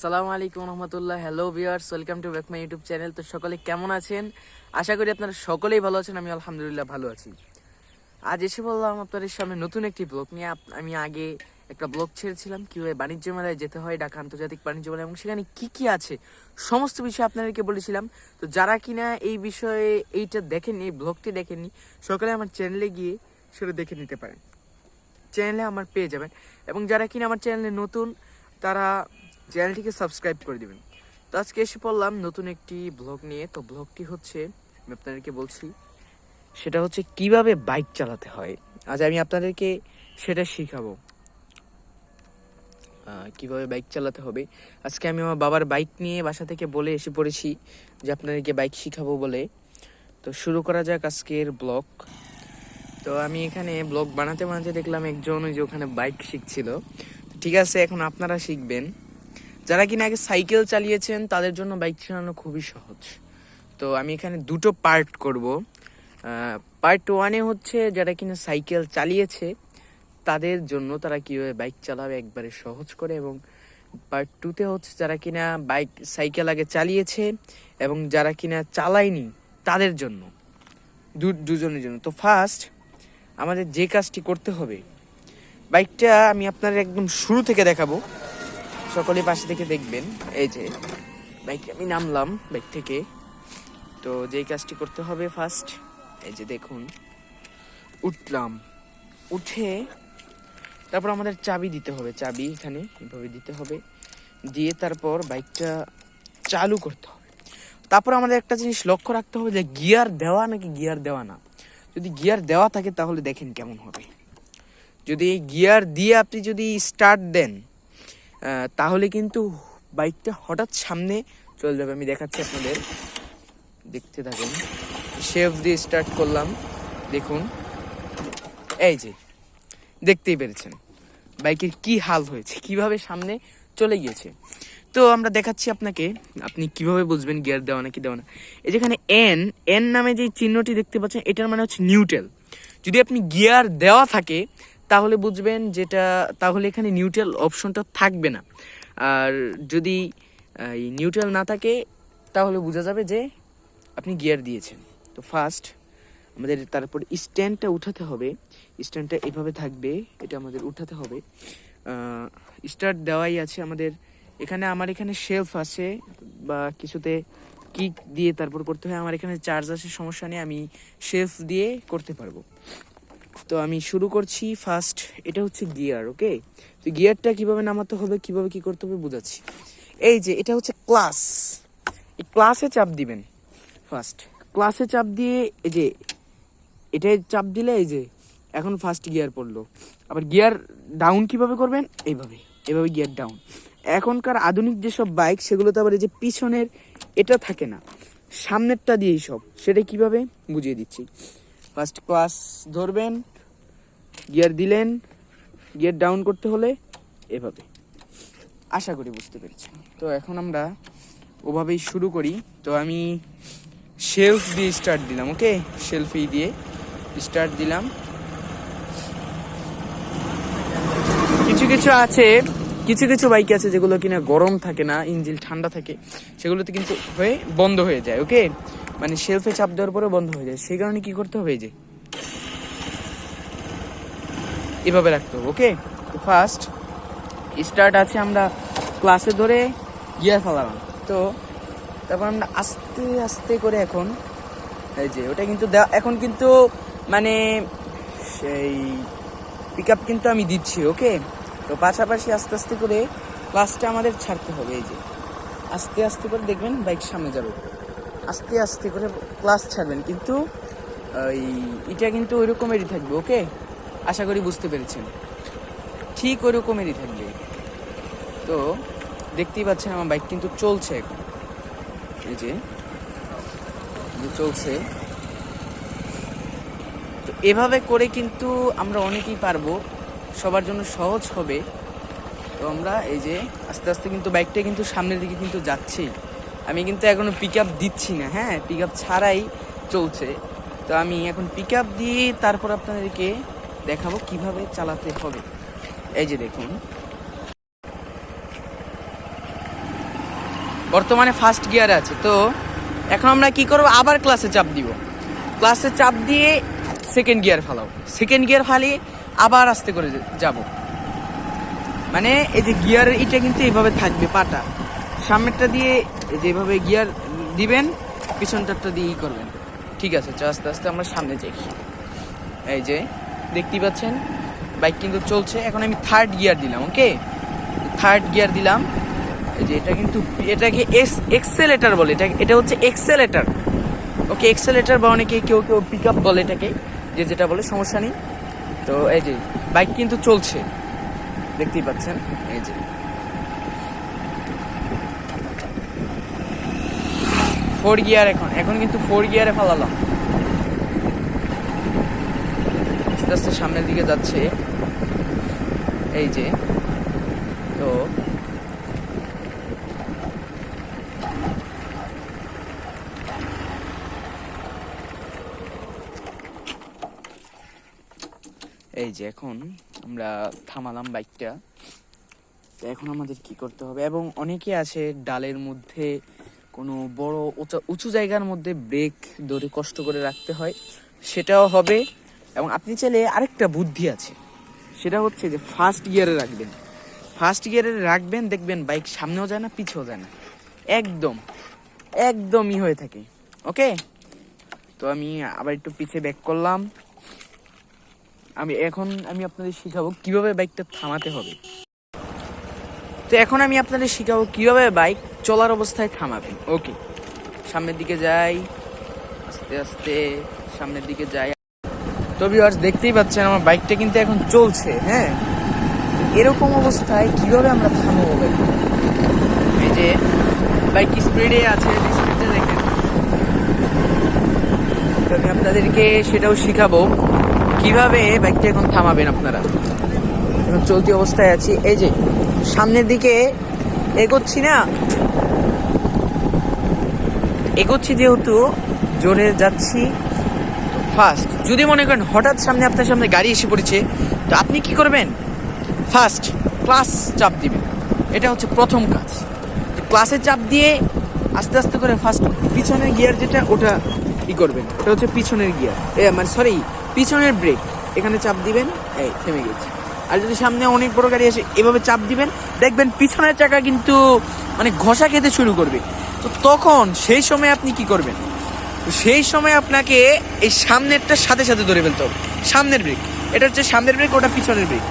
আসসালামু আলাইকুম রহমতুল্লাহ। Hello viewers welcome to back my YouTube channel তো সকলে কেমন আছেন? আশা করি আপনারা সকলেই ভালো আছেন আমি আলহামদুলিল্লাহ ভালো আছি। আজ এসে বললাম আপনাদের সামনে নতুন একটি ব্লগ নিয়ে। আমি আগে একটা ব্লগ ছেড়েছিলাম, কীভাবে বাণিজ্য মেলায় যেতে হয়, ঢাকা আন্তর্জাতিক বাণিজ্য মেলা, এবং সেখানে কি কি আছে, সমস্ত বিষয়ে আপনাদেরকে বলেছিলাম। তো যারা কিনা এই বিষয়ে এইটা দেখেননি, এই ব্লগটি দেখেননি, সকালে আমার চ্যানেলে গিয়ে সেটা দেখে নিতে পারেন। চ্যানেলে আমার পেয়ে যাবেন। এবং যারা কিনা আমার চ্যানেলে নতুন, তারা চ্যানেলটিকে সাবস্ক্রাইব করে দিবেন। তো আজকে এসে পড়লাম নতুন একটি ব্লগ নিয়ে। তো ব্লগটি হচ্ছে, আমি আপনাদেরকে বলছি, সেটা হচ্ছে কীভাবে বাইক চালাতে হয়। আজ আমি আপনাদেরকে সেটা শিখাবো। কীভাবে বাইক চালাতে হবে। আজকে আমি আমার বাবার বাইক নিয়ে বাসা থেকে বলে এসে পড়েছি যে আপনাদেরকে বাইক শিখাবো বলে। তো শুরু করা যাক আজকের ব্লগ। তো আমি এখানে ব্লগ বানাতে বানাতে দেখলাম একজন ওই যে ওখানে বাইক শিখছিল। ঠিক আছে, এখন আপনারা শিখবেন। যারা কিনা আগে সাইকেল চালিয়েছেন, তাদের জন্য বাইক চালানো খুবই সহজ। তো আমি এখানে দুটো পার্ট করব। পার্ট ওয়ানে হচ্ছে যারা কিনা সাইকেল চালিয়েছে, তাদের জন্য তারা কীভাবে বাইক চালাবে একবারে সহজ করে এবং পার্ট টুতে হচ্ছে যারা কিনা বাইক, সাইকেল আগে চালিয়েছে এবং যারা কিনা চালায়নি, তাদের জন্য। দু- দুজনের জন্য। তো ফার্স্ট আমাদের যে কাজটি করতে হবে, বাইকটা আমি আপনার একদম শুরু থেকে দেখাবো। সকলে পাশে থেকে দেখবেন। এই যে, বাইক আমি নামলাম বাইক থেকে। তো যেই কাজটি করতে হবে ফার্স্ট এই যে দেখুন, উঠলাম। উঠে তারপর আমাদের চাবি দিতে হবে। চাবি এখানে এভাবে দিতে হবে। দিয়ে তারপর বাইকটা চালু করতে হবে। তারপর আমাদের একটা জিনিস লক্ষ্য রাখতে হবে যে গিয়ার দেওয়া নাকি গিয়ার দেওয়া না। যদি গিয়ার দেওয়া থাকে তাহলে দেখেন কেমন হবে। যদি গিয়ার দিয়ে আপনি যদি স্টার্ট দেন তাহলে কিন্তু বাইকটা হঠাৎ সামনে চলে যাবে। আমি দেখাচ্ছি আপনাদের। দেখতে থাকুন। শেফ দিয়ে স্টার্ট করলাম। দেখুন। এই যে, দেখতেই পেরেছেন। বাইকের কি হাল হয়েছে, কীভাবে সামনে চলে গিয়েছে। তো আমরা দেখাচ্ছি আপনাকে, আপনি কীভাবে বুঝবেন গিয়ার দেওয়া নাকি দেওয়া না। এই যেখানে এন এন নামে যে চিহ্নটি দেখতে পাচ্ছেন, এটার মানে হচ্ছে নিউট্রাল যদি আপনি গিয়ার দেওয়া থাকে তাহলে বুঝবেন যেটা, তাহলে এখানে নিউট্রাল অপশনটা থাকবে না। আর যদি নিউট্রাল না থাকে, তাহলে বোঝা যাবে যে আপনি গিয়ার দিয়েছেন। তো ফার্স্ট আমাদের তারপর স্ট্যান্ডটা উঠাতে হবে। স্ট্যান্ডটা এভাবে থাকবে, এটা আমাদের উঠাতে হবে। স্টার্ট দেওয়াই আছে আমাদের। এখানে আমার এখানে শেলফ আছে, বা কিছুতে কিক দিয়ে তারপর করতে হয়। আমার এখানে চার্জ আছে, সমস্যা নেই, আমি শেলফ দিয়ে করতে পারব। তো আমি শুরু করছি ফার্স্ট এটা হচ্ছে গিয়ার ওকে তো গিয়ারটা কীভাবে নামাতে হবে, কীভাবে কি করতে হবে বুঝাচ্ছি। এই যে, এটা হচ্ছে ক্লাস এই ক্লাসে চাপ দিবেন ফার্স্ট ক্লাসে চাপ দিয়ে, এই যে, এটাই চাপ দিলে, এই যে, এখন ফার্স্ট গিয়ার পড়ল। আবার গিয়ার ডাউন কীভাবে করবেন? এইভাবে এভাবে গিয়ার ডাউন এখনকার আধুনিক যেসব বাইক সেগুলোতে আবার এই যে পিছনের, এটা থাকে না। সামনেরটা দিয়েই সব। সেটা কীভাবে? বুঝিয়ে দিচ্ছি। ফার্স্ট ক্লাস ধরবেন গিয়ার দিলেন, গিয়ার ডাউন করতে হলে এভাবে। আশা করি বুঝতে পেরেছেন। তো এখন আমরা ওভাবেই শুরু করি। তো আমি শেলফ দিয়ে স্টার্ট দিলাম ওকে শেলফেই দিয়ে স্টার্ট দিলাম। কিছু কিছু আছে, কিছু কিছু বাইক আছে যেগুলো কিনা গরম থাকে না, ইঞ্জিন ঠান্ডা থাকে, সেগুলোতে কিন্তু হয়ে বন্ধ হয়ে যায় ওকে মানে শেলফে চাপ দেওয়ার পরে বন্ধ হয়ে যায়। সেই কারণে কি করতে হবে যে এভাবে রাখতে হবে ওকে তো ফার্স্ট স্টার্ট আছে আমরা ক্লাসে ধরে গিয়ার ফেলালাম তো তারপর আমরা আস্তে আস্তে করে এখন, এই যে, ওটা কিন্তু এখন কিন্তু মানে সেই পিক আপ কিন্তু আমি দিচ্ছি ওকে তো পাশাপাশি আস্তে আস্তে করে ক্লাসটা আমাদের ছাড়তে হবে, এই যে। আস্তে আস্তে করে দেখবেন বাইক সামনে যাবে। আস্তে আস্তে করে ক্লাস ছাড়বেন, কিন্তু ওই, এটা কিন্তু ওই রকমেরই থাকবে ওকে আশা করি বুঝতে পেরেছেন। ঠিক ওই রকমেরই থাকবে। তো, দেখতেই পাচ্ছেন আমার বাইক কিন্তু চলছে এখন। এই যে চলছে। তো এভাবে করে কিন্তু আমরা অনেকেই পারব, সবার জন্য সহজ হবে। তো আমরা এই যে, আস্তে আস্তে কিন্তু বাইকটা কিন্তু সামনের দিকে কিন্তু যাচ্ছি। আমি কিন্তু এখনও পিক আপ দিচ্ছি না হ্যাঁ? পিক আপ ছাড়াই চলছে। তো আমি এখন পিক আপ দিয়ে তারপর আপনাদেরকে দেখাবো কীভাবে চালাতে হবে। এই যে দেখুন। বর্তমানে ফার্স্ট গিয়ারে আছে, তো এখন আমরা কি করব? আবার ক্লাসে চাপ দিব। ক্লাসে চাপ দিয়ে সেকেন্ড গিয়ার ফালাও সেকেন্ড গিয়ার ফালিয়ে আবার আস্তে করে যাব। মানে এই যে গিয়ারের এটা কিন্তু এইভাবে থাকবে পাটা। সামনেরটা দিয়ে এই যে গিয়ার দিবেন, পিছনটারটা দিয়ে ই করবেন। ঠিক আছে আস্তে আস্তে আমরা সামনে যাই। এই যে দেখতেই পাচ্ছেন, বাইক কিন্তু চলছে। এখন আমি থার্ড গিয়ার দিলাম ওকে থার্ড গিয়ার দিলাম। যে এটা কিন্তু, এটাকে এস এক্সেলেটার বলে এটা এটা হচ্ছে এক্সেলেটার ওকে এক্সেলেটার বা অনেকে কেউ কেউ পিক আপ বলে এটাকে, যে যেটা বলে, সমস্যা নেই। তো এই যে, বাইক কিন্তু চলছে। দেখতেই পাচ্ছেন, এই যে। ফোর গিয়ার এখন এখন কিন্তু ফোর গিয়ারে ফালালাম। আস্তে আস্তে সামনের দিকে যাচ্ছে। এই যে, তো এই যে এখন আমরা থামালাম বাইকটা। তো এখন আমাদের কি করতে হবে? এবং অনেকে আছে ডালের মধ্যে কোনো বড় উঁচা- জায়গার মধ্যে ব্রেক ধরে কষ্ট করে রাখতে হয়। সেটাও হবে। এবং আপনি চাইলে আরেকটা বুদ্ধি আছে। সেটা হচ্ছে যে ফার্স্ট গিয়ারে রাখবেন। ফার্স্ট গিয়ারে রাখবেন, দেখবেন বাইক সামনেও যায় না, পিছেও যায় না। একদম, একদমই হয়ে থাকে। ওকে তো আমি আবার একটু পিছে ব্যাক করলাম। আমি এখন আমি আপনাদের শিখাবো কীভাবে বাইকটা থামাতে হবে। তো এখন আমি আপনাদের শিখাবো কীভাবে বাইক চলার অবস্থায় থামাবেন ওকে সামনের দিকে যাই, আস্তে আস্তে সামনের দিকে যাই। তো ভিউয়ার্স দেখতেই পাচ্ছেন আমার বাইকটা কিন্তু এখন চলছে হ্যাঁ? এরকম অবস্থায় কীভাবে আমরা থামাবো এই যে বাইক স্পিডে আছে স্পিডে দেখেন। আমি আপনাদেরকে সেটাও শেখাবো, কীভাবে বাইকটা এখন থামাবেন আপনারা। এখন চলতি অবস্থায় আছি। এই যে, সামনের দিকে এগোচ্ছি না? এগোচ্ছি যেহেতু, জোরে যাচ্ছি। ফার্স্ট যদি মনে করেন হঠাৎ সামনে আপনার সামনে গাড়ি এসে পড়েছে, তো আপনি কি করবেন? ফার্স্ট ক্লাস চাপ দিবেন। এটা হচ্ছে প্রথম কাজ। ক্লাসে চাপ দিয়ে আস্তে আস্তে করে ফার্স্ট পিছনের গিয়ার যেটা, ওটা ই করবেন। ওটা হচ্ছে পিছনের গিয়ার। এ মানে সরি, পিছনের ব্রেক। এখানে চাপ দিবেন, এই, থেমে গেছে। আর যদি সামনে অনেক বড় গাড়ি আসে, এভাবে চাপ দিবেন। দেখবেন পিছনের চাকা কিন্তু মানে ঘষা খেতে শুরু করবে। তো তখন সেই সময় আপনি কি করবেন? সেই সময় আপনাকে এই সামনেরটার সাথে সাথে ধরে ফেলতে হবে। সামনের ব্রেক এটা হচ্ছে সামনের ব্রেক ওটা পিছনের ব্রেক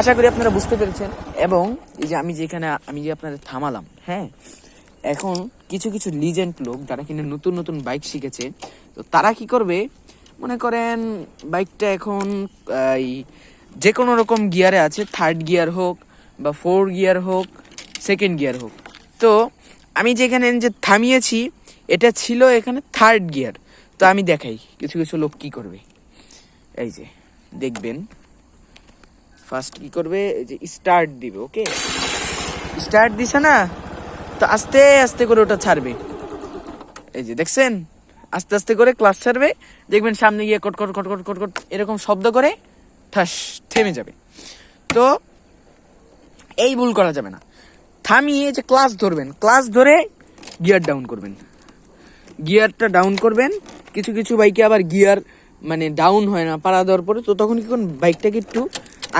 আশা করি আপনারা বুঝতে পেরেছেন। এবং এই যে আমি যেখানে, আমি যে আপনাদের থামালাম হ্যাঁ? এখন কিছু কিছু লিজেন্ড লোক যারা কিনা নতুন নতুন বাইক শিখেছে, তো তারা কি করবে? মনে করেন বাইকটা এখন এই যে কোনো রকম গিয়ারে আছে থার্ড গিয়ার হোক বা ফোর গিয়ার হোক সেকেন্ড গিয়ার হোক। তো আমি যেখানে যে থামিয়েছি এটা ছিল এখানে থার্ড গিয়ার তো আমি দেখাই, কিছু কিছু লোক কি করবে। এই যে, দেখবেন। ফার্স্ট কি করবে? এই যে স্টার্ট দিবে ওকে স্টার্ট দিছে না? তো আস্তে আস্তে করে ওটা ছাড়বে। এই যে, দেখছেন? আস্তে আস্তে করে ক্লাস ছাড়বে। দেখবেন সামনে গিয়ে কট কট কট কট কট কট, এরকম শব্দ করে ঠাস, থেমে যাবে। তো এই ভুল করা যাবে না। থামিয়ে যে ক্লাস ধরবেন ক্লাস ধরে গিয়ার ডাউন করবেন। গিয়ারটা ডাউন করবেন। কিছু কিছু বাইকে আবার গিয়ার মানে ডাউন হয় না, পাড়া দেওয়ার পরে, তো তখন কি করুন বাইকটাকে একটু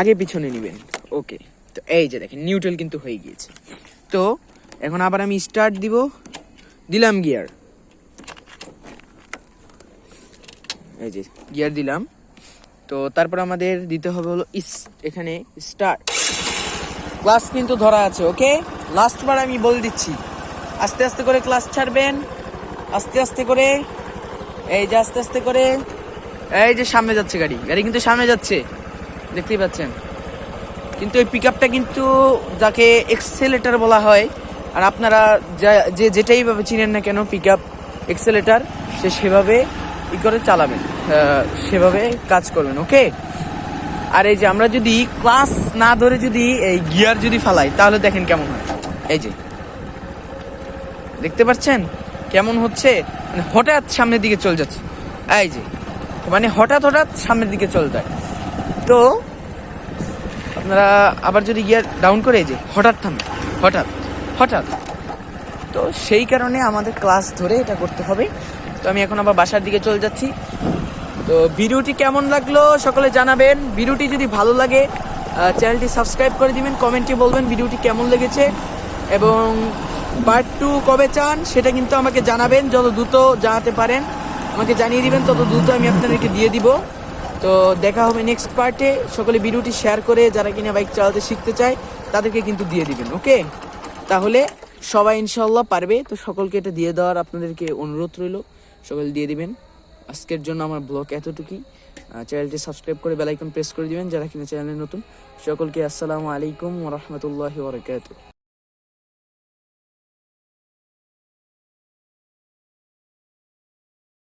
আগে পিছনে নেবেন। ওকে তো এই যে দেখেন নিউট্রাল কিন্তু হয়ে গিয়েছে। তো এখন আবার আমি স্টার্ট দিব। দিলাম গিয়ার এই যে গিয়ার দিলাম। তো তারপর আমাদের দিতে হবে হলো ইস এখানে স্টার্ট ক্লাস কিন্তু ধরা আছে ওকে লাস্টবার আমি বলে দিচ্ছি। আস্তে আস্তে করে ক্লাস ছাড়বেন। আস্তে আস্তে করে, এই যে আস্তে আস্তে করে, এই যে সামনে যাচ্ছে গাড়ি গাড়ি কিন্তু সামনে যাচ্ছে, দেখতেই পাচ্ছেন। কিন্তু এই পিক কিন্তু যাকে এক্সেলেটার বলা হয়, আর আপনারা যা- যে যেটাই ভাবে চিনেন না কেন পিক আপ এক্সেলেটার সে সেভাবে ই করে চালাবেন সেভাবে কাজ করবেন, ওকে? আর এই যে আমরা যদি ক্লাস না ধরে যদি এই গিয়ার যদি ফালাই, তাহলে দেখেন কেমন হয়। এই যে, দেখতে পাচ্ছেন? কেমন হচ্ছে? মানে হঠাৎ সামনের দিকে চলে যাচ্ছে। এই যে মানে হঠাৎ হঠাৎ সামনের দিকে চলে যায়। তো, আপনারা আবার যদি গিয়ার ডাউন করে যে, হঠাৎ থামে, হঠাৎ হঠাৎ। তো সেই কারণে আমাদের ক্লাস ধরে এটা করতে হবে। তো আমি এখন আবার বাসার দিকে চলে যাচ্ছি। তো ভিডিওটি কেমন লাগল সকলে জানাবেন। ভিডিওটি যদি ভালো লাগে চ্যানেলটি সাবস্ক্রাইব করে দিবেন কমেন্টে বলবেন ভিডিওটি কেমন লেগেছে। এবং পার্ট টু কবে চান? সেটা কিন্তু আমাকে জানাবেন। যত দ্রুত জানাতে পারেন, আমাকে জানিয়ে দিবেন, তত দ্রুত আমি আপনাদেরকে দিয়ে দিব। তো দেখা হবে নেক্সট পার্টে সকলে ভিডিওটি শেয়ার করে যারা কিনা বাইক চালাতে শিখতে চায়, তাদেরকে কিন্তু দিয়ে দিবেন ওকে তাহলে সবাই ইনশাল্লাহ পারবে। তো সকলকে এটা দিয়ে দেওয়ার আপনাদেরকে অনুরোধ রইল। সকলে দিয়ে দিবেন। আজকের জন্য আমার ব্লগ এতটুকুই। চ্যানেলটি সাবস্ক্রাইব করে বেলাইকন প্রেস করে দিবেন, যারা কিনা চ্যানেলে নতুন। সকলকে আসসালামু আলাইকুম ওরহমতুল্লাহি ওবরাকাতুহু